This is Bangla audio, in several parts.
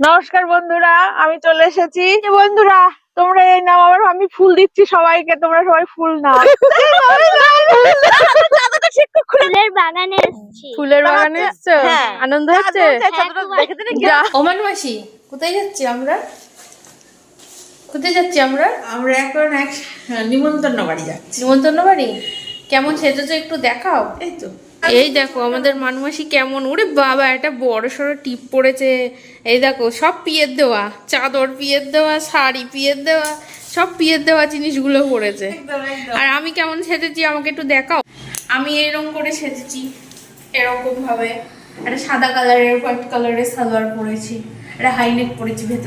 নমস্কার বন্ধুরা আমি চলে এসেছি। বন্ধুরা তোমরা এই নাম আবার আমি ফুল দিচ্ছি সবাইকে তোমরা সবাই ফুল নাও। ফুলের বাগানে এসেছি। ফুলের বাগানে এসছো? হ্যাঁ। আনন্দ হচ্ছে? যা ওমান মাসি কোথায় যাচ্ছি আমরা? কোথায় যাচ্ছি আমরা? আমরা এখন এক নিমন্ত্রণ বাড়ি যাচ্ছি। নিমন্ত্রণ বাড়ি? কেমন সেজেছো একটু দেখাও। এই তো। এই দেখো আমাদের মানুমাসি কেমন? ওরে বাবা একটা বড় সড়ো টিপ পড়েছে। এই দেখো সব পিয়ের দেওয়া চাদর পিয়ের দেওয়া শাড়ি পিয়ের দেওয়া সব পিয়ের দেওয়া জিনিসগুলো পড়েছে। আর আমি কেমন সেজেছি আমাকে একটু দেখাও। আমি এরকম করে সেজেছি এরকম ভাবে একটা সাদা কালারের হোয়াইট কালারের সালোয়ার পরেছি।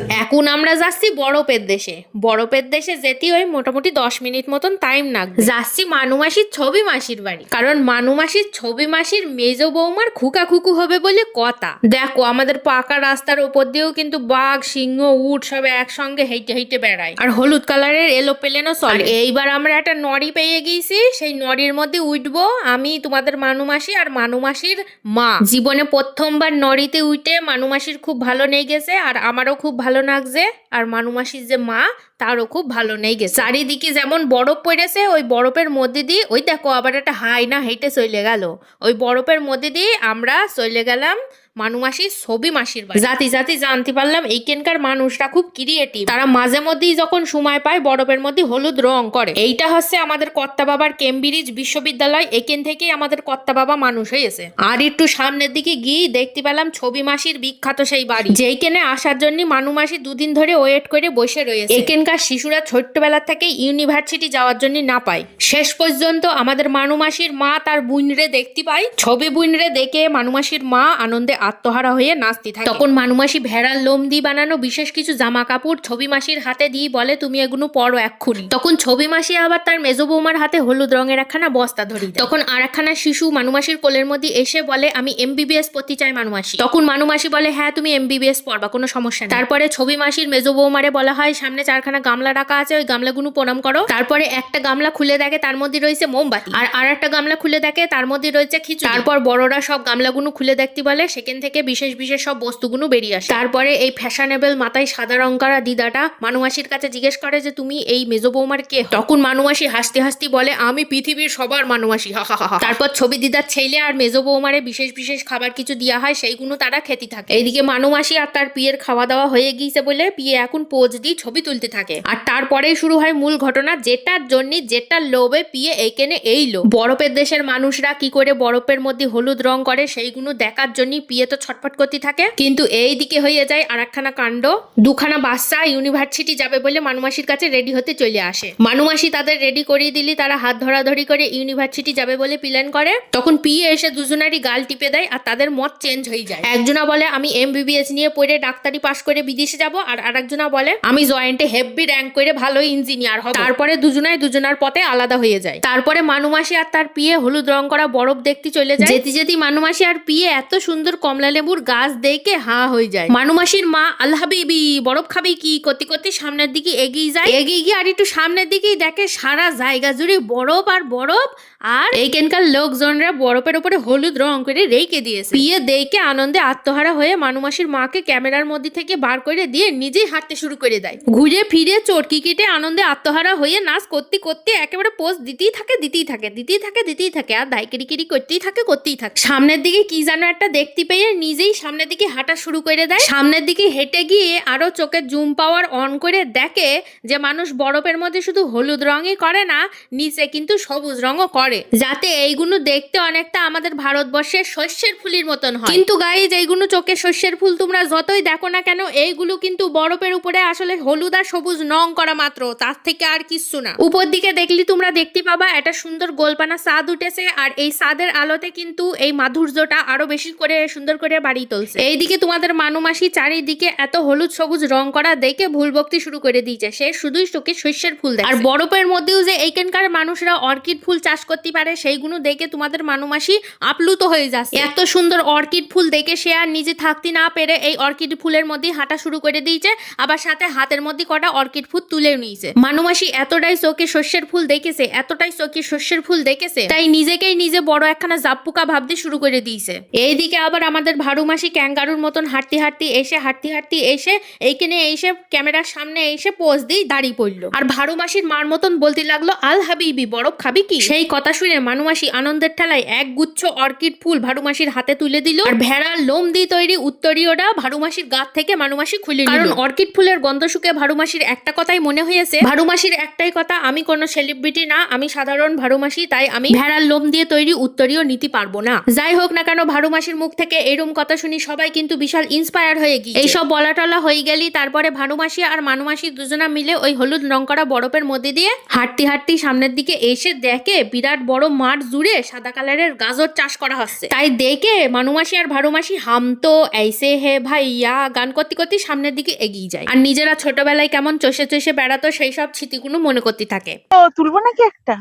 এখন আমরা যাচ্ছি বরফের দেশে। বরফের দেশে যেতে ওই মোটামুটি দশ মিনিট মতন টাইম লাগবে। যাচ্ছি মানু মাসির, ছবি মাসির বাড়ি। কারণ মানু মাসির, ছবি মাসির মেজো বৌমার খুকা খুকু হবে বলে কথা। দেখো, আমাদের পাকা রাস্তার উপর দিয়েও কিন্তু বাঘ, সিংহ, উট সব একসঙ্গে হেঁটে হেঁটে বেড়ায়। আর হলুদ কালারের এলো পেলেনও চলে। এইবার আমরা একটা নড়ি পেয়ে গিয়েছি সেই নড়ির মধ্যে উঠবো আমি, তোমাদের মানু মাসি আর মানু মাসির মা। জীবনে প্রথমবার নড়িতে উঠে মানু মাসির খুব ভালো নেই গেছে আর আমারও খুব ভালো লাগছে। আর মানুমাসির যে মা, তারও খুব ভালো নেই গেছে। চারিদিকে যেমন বরফ পড়েছে, ওই বরফের মধ্যে দিয়ে, ওই দেখো আবার একটা হাই না হেঁটে চলে গেল। ওই বরফের মধ্যে দিয়ে আমরা চলে গেলাম মানু মাসির ছবি মাসির বাড়ি। জাতি জাতি জানতে পারলাম, এইখানকার মানুষরা খুব ক্রিয়েটিভ তারা মাঝে মধ্যেই যখন সময় পায়, বরফের মধ্যে হলুদ রং করে। এইটা হচ্ছে আমাদের কর্তা বাবার কেমব্রিজ বিশ্ববিদ্যালয়। এখান থেকেই আমাদের কর্তা বাবা মানুষ হয়েছে। আর একটু সামনের দিকে গিয়ে দেখতে পেলাম ছবি মাসির বিখ্যাত সেই বাড়ি। যেইখানে আসার জন্য মানু মাসি দুদিন ধরে ওয়েট করে বসে রয়েছে। এখানকার শিশুরা ছোট্টবেলা থেকে ইউনিভার্সিটি যাওয়ার জন্য না পায়। শেষ পর্যন্ত আমাদের মানুমাসির মা তার বুনরে দেখতে পাই ছবি বুনরে দেখে মানুমাসির মা আনন্দে আত্মহারা হয়ে নাচতে থাকে। তখন মানু মাসি ভেড়ার লোম দিয়ে বানানো বিশেষ কিছু জামা কাপড় ছবি মাসির হাতে দিয়ে বলে, তুমি এগুলো পরো এক্ষুনি। তখন ছবি মাসি আবার তার মেজো বৌমার হাতে হলুদ রঙের একখানা বস্তা ধরি তখন আর একখানা শিশু মানুমাসির কোলের মধ্যে এসে বলে, আমি এমবিবিএস পড়তে চাই মানুমাসি। তখন মানুমাসি বলে হ্যাঁ তুমি এমবিবিএস পড়বা, কোনো সমস্যা নেই। তারপরে ছবি মাসির মেজো বৌমারে বলা হয়, সামনে চারখানা গামলা রাখা আছে, ওই গামলাগুলো প্রণাম করো। তারপরে একটা গামলা খুলে দেখে, তার মধ্যে রয়েছে মোমবাতি। আর আর একটা গামলা খুলে দেখে, তার মধ্যে রয়েছে খিচুড়ি। তারপর বড়রা সব গামলাগুলো খুলে দেখতে বলে, সেখান থেকে বিশেষ বিশেষ সব বস্তুগুলো বেরিয়ে আসে। তারপরে এই ফ্যাশনেবল মাথায় সাদা রং করা দিদাটা মানুমাসির কাছে জিজ্ঞেস করে যে, তুমি এই মেজো বৌমার কে তখন মানুমাসি হাসতে হাসতে বলে, আমি পৃথিবীর সবার মানুমাসি, হা হা হা হা। তারপর ছবি দিদার ছেলে আর মেজো বৌমারে বিশেষ বিশেষ খাবার কিছু দেওয়া হয়, সেইগুলো তারা খেতে থাকে। এইদিকে মানুমাসি আর তার পিয়ের খাওয়া দাওয়া হয়ে গিয়েছে বলে পিয়ে এখন পোজ দিয়ে ছবি তুলতে থাকে। আর তারপরেই শুরু হয় মূল ঘটনা, যেটার জন্য, যেটার লোভে পিয়ে এইখানে এই লোভ বরফের দেশের মানুষরা কি করে বরফের মধ্যে হলুদ রং করে, সেইগুলো দেখার জন্য পিয়ে তো ছটফট করতে থাকে। কিন্তু এই দিকে হয়ে যায় আর একখানা কাণ্ড। দুখানা বাচ্চা ইউনিভার্সিটি যাবে বলে মানুমাসির কাছে রেডি হতে চলে আসে। মানুমাসি তাদের রেডি করিয়ে দিলি তারা হাত ধরাধরি করে ইউনিভার্সিটি যাবে বলে প্ল্যান করে। তখন পিয়ে এসে দুজনারই গাল টিপে দেয় আর তাদের মত চেঞ্জ হয়ে যায়। একজনা বলে, আমি এমবিবিএস নিয়ে পড়ে ডাক্তারি পাশ করে বিদেশে যাব। আর আরেকজনা বলে, আমি জয়েন্টে হেভি র্যাঙ্ক করে ভালো ইঞ্জিনিয়ার হব। তারপরে দুজনাই দুজনার পথে আলাদা হয়ে যায়। তারপরে মানুমাসি আর তার পিয়ে হলুদ রং করা বরফ দেখতে চলে যায়। যেতে যেতে মানুমাসি আর পিয়ে এত সুন্দর কমলা লেবুর গাছ দেখে হা হয়ে যায়। মানুমাসির মা, আল্লাহ বেবি বরফ খাবি কি? করতে করতে সামনের দিকে এগিয়ে যায়। এগিয়ে গিয়ে আর একটু সামনের দিকেই দেখে সারা জায়গা জুড়ে বরফ আর বরফ। আর এইখানকার লোকজনরা বরফের উপরে হলুদ রং করে রেখে দিয়েছে। পিয়ে দেখে আনন্দে আত্মহারা হয়ে মানুমাসির মাকে ক্যামেরার মধ্যে থেকে বার করে দিয়ে নিজেই হাঁটতে শুরু করে দেয়। ঘুরে ফিরে চটকি কেটে আনন্দে আত্মহারা হয়ে নাচ করতে করতে একেবারে পোস্ট দিতেই থাকে দিতেই থাকে দিতেই থাকে দিতেই থাকে আর দায়কেরি কিরি করতেই থাকে করতেই থাকে। সামনের দিকে কি যেন একটা দেখতে পেয়ে নিজেই সামনের দিকে হাঁটা শুরু করে দেয়। সামনের দিকে হেঁটে গিয়ে আরও চোখের জুম পাওয়ার অন করে দেখে যে মানুষ বরফের মধ্যে শুধু হলুদ রঙই করে না নিচে কিন্তু সবুজ রঙও করে। যাতে এইগুলো দেখতে অনেকটা আমাদের ভারতবর্ষের শস্যের ফুলের মতন হয়। কিন্তু গাইজ এইগুলো চোখের শস্যের ফুল তোমরা যতই দেখো না কেন এইগুলো কিন্তু বরফের উপরে আসলে হলুদ আর সবুজ রং করা মাত্র তার থেকে আর কিচ্ছু না। উপর দিকে দেখলি তোমরা দেখতে পাবা একটা সুন্দর গোলপানা চাঁদ উঠেছে আর এই চাঁদের আলোতে কিন্তু এই মাধুর্যটা আরও বেশি করে সুন্দর করে বাড়ি তুলছে। এইদিকে তোমাদের মানুমাসি চারিদিকে এত হলুদ সবুজ রং করা দেখে ভুল ভক্তি শুরু করে দিয়েছে সে শুধুই চোখে শস্যের ফুল দেয় আর বরফের মধ্যেও যে এইখানকার মানুষরা অর্কিড ফুল চাষ করতে করতে পারে সেইগুলো দেখে তোমাদের মানুমাসি আপ্লুত হয়ে যাচ্ছে। এত সুন্দর অর্কিড ফুল দেখে সে আর নিজে থাকতে না পেরে এই অর্কিড ফুলের মধ্যে হাঁটা শুরু করে দিয়েছে, আবার সাথে হাতের মধ্যে কটা অর্কিড ফুল তুলে নিয়েছে। মানুমাসি এতটাই চোখে শস্যের ফুল দেখেছে, এতটাই চোখে শস্যের ফুল দেখেছে, তাই নিজেকেই নিজে বড় একখানা জাপ্পুকা ভাবতে শুরু করে দিয়েছে। এইদিকে আবার আমাদের ভাড়ু মাসি ক্যাঙ্গারুর মতন হাঁটতে হাঁটতে এসে, হাঁটতে হাঁটতে এসে এইখানে এসে ক্যামেরার সামনে এসে পোজ দিয়ে দাঁড়িয়ে পড়ল। আর ভাড়ু মাসির মার মতন বলতে লাগল, আল হাবিবি, বরফ খাবি কি? সেই কথা শুনে মানুমাসি আনন্দের ঠেলায় এক গুচ্ছ অর্কিড ফুল ভাড়ু মাসির হাতে তুলে দিল আর ভেড়ার লোম দিয়ে তৈরি উত্তরীয়টা ভাড়ু মাসির গাত থেকে মানুমাসি খুলে নিল। কারণ অর্কিড ফুলের গন্ধ শুকে ভাড়ু মাসির একটা কথাই মনে হয়েছে ভাড়ু মাসির একটাই কথা আমি কোনো সেলিব্রিটি না আমি সাধারণ ভাড়ু মাসি তাই আমি ভেড়ার লোম দিয়ে তৈরি উত্তরীয় নিতে পারব না। যাই হোক না কেন ভাড়ু মাসির মুখ থেকে এরম কথা শুনি সবাই কিন্তু বিশাল ইন্সপায়ার হয়ে গিয়ে এইসব বলা টলা হয়ে গেলি তারপরে ভানু মাসি আর মানু মাসি দুজনা মিলে ওই হলুদ রং করা বরফের মধ্যে দিয়ে হাঁটতে হাঁটতে সামনের দিকে এসে দেখে বিরাট বড় মাঠ জুড়ে সাদা কালারের গাজর চাষ করা হচ্ছে। তাই দেখে মানু মাসি আর ভাড়ু মাসি হামতো এইসে হে ভাইয়া গান করতে করতে সামনের দিকে এগিয়ে যায়। আর নিজেরা ছোটবেলায় কেমন চষে চষে বেড়াতো সেই সব স্মৃতিগুলো মনে করতে থাকে। ও, তুলবো নাকি একটা?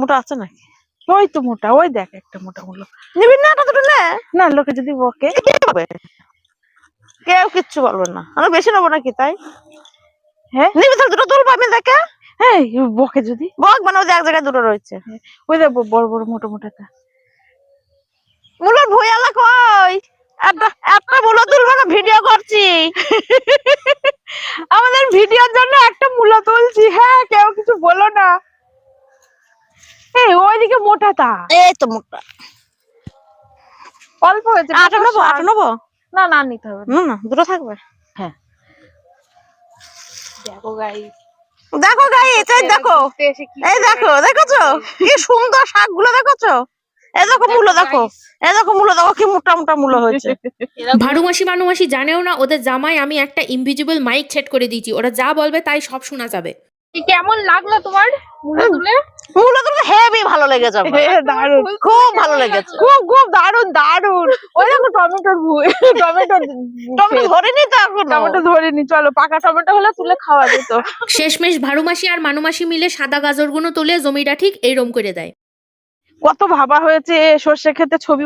মোটা আছে নাকি? ওই তো মোটা, ওই দেখ একটা মোটা মুলো নিবি না এটা দুটো নে। না, লোকে যদি বকে কেউ কিচ্ছু বলবে না। আমরা বেশি নেব নাকি তাই? হ্যাঁ? নিবি তাহলে দুটো তুলবো আমি দেখে। হ্যাঁ বকে যদি। বক মানে ওদের এক জায়গায় দুটো রয়েছে। ওই দেখ বড় বড় মোটা মোটাটা মুলোর ভুই আলা কই? একটা একটা মুলো তুলবো না ভিডিও করছি। আমাদের ভিডিওর জন্য একটা মূল্য তুলছি। হ্যাঁ কেউ কিছু বলো না। এই ওইদিকে মোটাটা এই তো মোটা। অল্প হয়েছে আটা নেব আটা নেব? না না নিতে হবে না। না না দুটো থাকবে। হ্যাঁ। দেখো গাই দেখো গাই এটাই দেখো। এই দেখো দেখেছ? কি সুন্দর শাকগুলো দেখেছ? এই দেখো মূলো দেখো। এই দেখো মূলো দেখো কি মোটা মোটা মূলো হয়েছে। ভাড়ু মাসি জানেও না ওদের জামাই আমি একটা ইনভিজিবল মাইক সেট করে দিয়েছি। ওরা যা বলবে তাই সব শোনা যাবে। কেমন লাগল তোমার মূল্য তুলে? মূলো তো হেভি ভালো লেগেছে আমার। খুব ভালো লেগেছে। খুব খুব দারুণ দারুণ ওই দেখো টমেটোর টমেটো টমেটো ধরিনি তো এখনও। টমেটো ধরিনি চলো পাকা টমেটো হলে তুলে খাওয়া যেত। শেষমেশ মাসি আর মানু মাসি মিলে সাদা গাজরগুলো তুলে জমিটা ঠিক এইরম করে দেয়। কত ভাবা হয়েছে সর্ষে খেতে ছবি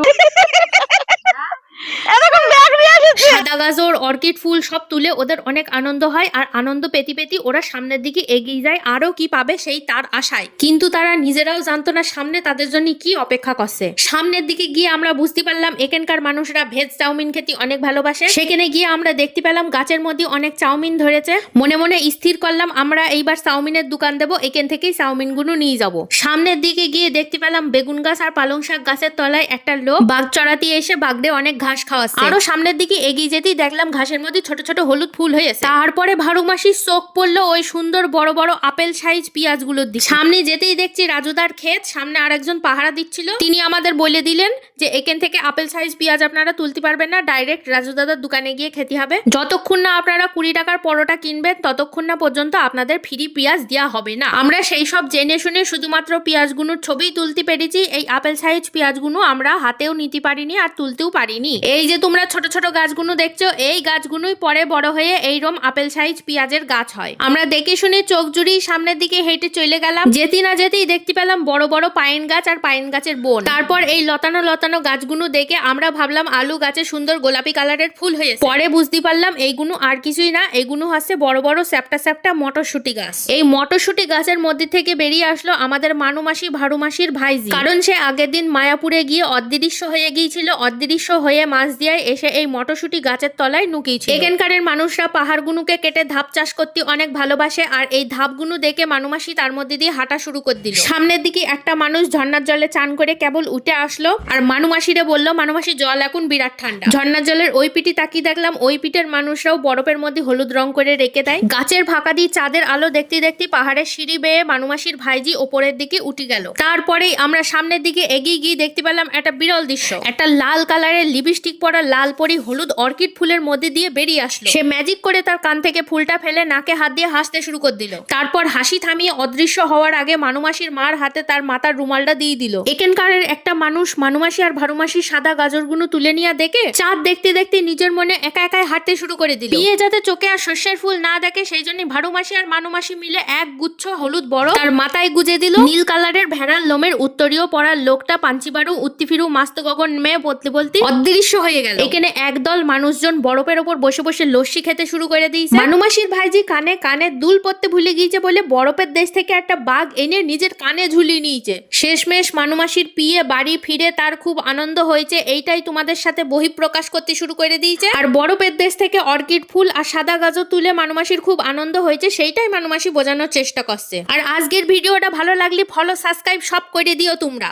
এরকম ব্যাগ নিয়ে এসেছি সাদা গাজর, অর্কিড ফুল সব তুলে ওদের অনেক আনন্দ হয়, আর আনন্দ পেতি পেতি ওরা সামনের দিকে এগিয়ে যায় আরও কি পাবে সেই তার আশায়। কিন্তু তারা নিজেরাও জানতো না সামনে তাদের জন্য কি অপেক্ষা করছে। সামনের দিকে গিয়ে আমরা বুঝতে পারলাম এখানকার মানুষরা ভেজ চাউমিন খেতে অনেক ভালোবাসে। সেখানে গিয়ে আমরা দেখতে পেলাম গাছের মধ্যে অনেক চাউমিন ধরেছে। মনে মনে স্থির করলাম, আমরা এইবার চাউমিনের দোকান দেবো, এখান থেকেই চাউমিনগুলো নিয়ে যাব। সামনের দিকে গিয়ে দেখতে পেলাম বেগুন গাছ আর পালং শাক গাছের তলায় একটা লোক বাঘ চড়াতে এসে বাগড়ে অনেক ঘাস খাওয়াচ্ছে। আরও সামনের দিকে এগিয়ে যেতেই দেখলাম ঘাসের মধ্যে ছোট ছোট হলুদ ফুল হয়েছে তারপরে ভাড়ু মাসির চোখ পড়ল ওই সুন্দর বড় বড় আপেল সাইজ পেঁয়াজগুলোর দিকে। সামনে যেতেই দেখছি রাজুদার ক্ষেত, সামনে আরেকজন পাহারা দিচ্ছিল। তিনি আমাদের বলে দিলেন যে এখান থেকে আপেল সাইজ পেঁয়াজ আপনারা তুলতে পারবেন না, ডাইরেক্ট রাজু দাদার দোকানে গিয়ে খেতে হবে। যতক্ষণ না আপনারা কুড়ি টাকার পরোটা কিনবেন, ততক্ষণ না পর্যন্ত আপনাদের ফ্রি পেঁয়াজ দেওয়া হবে না। আমরা সেই সব জেনে শুনে শুধুমাত্র পেঁয়াজগুলোর ছবি তুলতে পেরেছি, এই আপেল সাইজ পেঁয়াজগুলো আমরা হাতেও নিতে পারিনি আর তুলতেও পারিনি। এই যে তোমরা ছোট ছোট গাছগুলো দেখছ? এই গাছগুলোই পরে বড় হয়ে এইরম আপেল সাইজ পেঁয়াজের গাছ হয়। আমরা দেখে শুনে চোখ জুড়ি সামনের দিকে হেঁটে চলে গেলাম। যেতে না যেতেই দেখতে পেলাম বড় বড় পাইন গাছ আর পাইন গাছের বন। তারপর এই লতানো লতানো গাছগুলো দেখে আমরা ভাবলাম আলু গাছে সুন্দর গোলাপি কালারের ফুল হয়েছে। পরে বুঝতে পারলাম এইগুলো আর কিছুই না এগুলো হচ্ছে বড় বড় স্যাপটা স্যাপটা মটরশুটি গাছ। এই মটরশুটি গাছের মধ্যে থেকে বেরিয়ে আসলো আমাদের মানুমাসি ভারুমাসির ভাইজি। কারণ সে আগের দিন মায়াপুরে গিয়ে অদৃশ্য হয়ে গিয়েছিল। অদৃশ্য হয়ে মাছ দিয়ে এসে এই মটরশুটি গাছের তলায় নুকিয়েছিল এখানকারের মানুষরা পাহাড়গুলোকে কেটে ধাপ চাষ করতে অনেক ভালোবাসে, আর এই ধাপগুলো দেখে মানুমাসি তার মধ্যে দিয়ে হাঁটা শুরু করে দিল। সামনের দিকে একটা মানুষ ঝর্ণার জলে চান করে কেবল উঠে আসলো, আর মানুমাসিরে বলল মানুমাসি জল এখন বিরাট ঠান্ডা। ঝর্ণার জলের ওই পিটি তাকিয়ে দেখলাম, ওই পিঠের মানুষরাও বরফের মধ্যে হলুদ রং করে রেখে দেয়। গাছের ফাঁকা দিয়ে চাঁদের আলো দেখতে দেখতে পাহাড়ের সিঁড়ি বেয়ে মানুমাসির ভাইজি ওপরের দিকে উঠে গেল। তারপরেই আমরা সামনের দিকে এগিয়ে গিয়ে দেখতে পেলাম একটা বিরল দৃশ্য। একটা লাল কালারের লিপস্টিক পরা লাল পরি হলুদ হলুদ অর্কিড ফুলের মধ্যে দিয়ে বেরিয়ে আসলো। সে ম্যাজিক করে তার কান থেকে ফুলটা ফেলে নাকে হাত দিয়ে হাসতে শুরু করে দিল। তারপর হাসি থামিয়ে অদৃশ্য হওয়ার আগে মানুমাসির মার হাতে তার মাথার রুমালটা দিয়ে দিল। এখানকারের একটা মানুষ মানুমাসি আর ভারুমাসির সাদা গাজরগুলো তুলে নিয়ে দেখে চাঁদ দেখতে দেখতে নিজের মনে একা একাই হাঁটতে শুরু করে দিল। বিয়ে যাতে চোখে আর শস্যের ফুল না দেখে সেই জন্য ভারুমাসি আর মানুমাসি মিলে এক গুচ্ছ হলুদ বড় তার মাথায় গুজে দিল। নীল কালারের ভেড়ার লোমের উত্তরীয় পরার লোকটা পাঞ্চিবারু, উত্তিফিরু মাস্ত গগন মেয়ে বলতে বলতে অদৃশ্য হয়ে গেল। এখানে একদল মানুষজন বরফের ওপর বসে বসে লস্যি খেতে শুরু করে দিয়েছে। মানুমাসির ভাইজি কানে কানে দুল পড়তে ভুলে গিয়েছে বলে বরফের দেশ থেকে একটা বাঘ এনে নিজের কানে ঝুলিয়ে নিয়েছে। শেষমেশ মানুমাসির পিয়ে বাড়ি ফিরে তার খুব আনন্দ হয়েছে, এইটাই তোমাদের সাথে বহিঃপ্রকাশ করতে শুরু করে দিয়েছে। আর বরফের দেশ থেকে অর্কিড ফুল আর সাদা গাজর তুলে মানুমাসির খুব আনন্দ হয়েছে, সেইটাই মানুমাসি বোঝানোর চেষ্টা করছে। আর আজকের ভিডিওটা ভালো লাগলে ফলো সাবস্ক্রাইব সব করে দিও তোমরা।